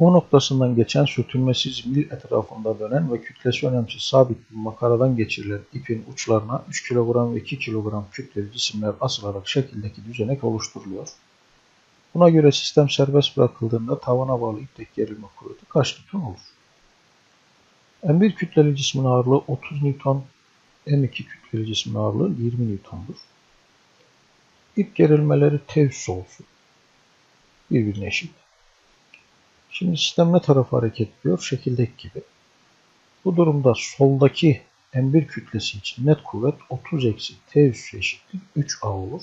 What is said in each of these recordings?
O noktasından geçen sürtünmesiz mil etrafında dönen ve kütlesi önemsiz sabit bir makaradan geçirilen ipin uçlarına 3 kilogram ve 2 kilogram kütleli cisimler asılarak şekildeki düzenek oluşturuluyor. Buna göre sistem serbest bırakıldığında tavana bağlı ipteki gerilme kuvveti kaç Newton olur? M1 kütleli cismin ağırlığı 30 Newton, M2 kütleli cismin ağırlığı 20 Newton'dur. İp gerilmeleri tevs olsun. Birbirine eşit. Şimdi sistem ne tarafa hareket ediyor? Şekildeki gibi. Bu durumda soldaki M1 kütlesi için net kuvvet 30 eksi T üssü eşittir 3A olur.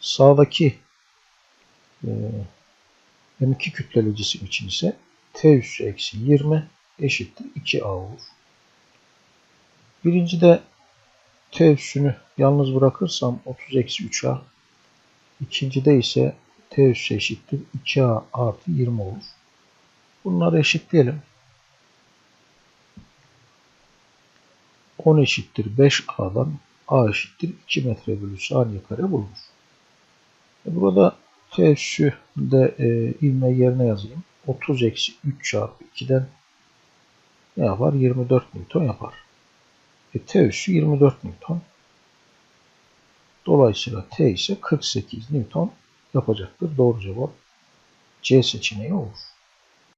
Sağdaki e, M2 kütleli cisim için ise T üssü eksi 20 eşittir 2A olur. Birincide T üssünü yalnız bırakırsam 30 eksi 3A. İkincide ise T üssü eşittir 2A artı 20 olur. Bunları eşitleyelim. 10 eşittir 5A'dan A eşittir 2 metre bölü saniye kare bulunur. E burada T üssü de e, ilme yerine yazayım. 30 eksi 3 çarpı 2'den ne yapar? 24 Newton yapar. E, T üssü 24 Newton. Dolayısıyla T ise 48 Newton yapacaktır. Doğru cevap C seçeneği olur.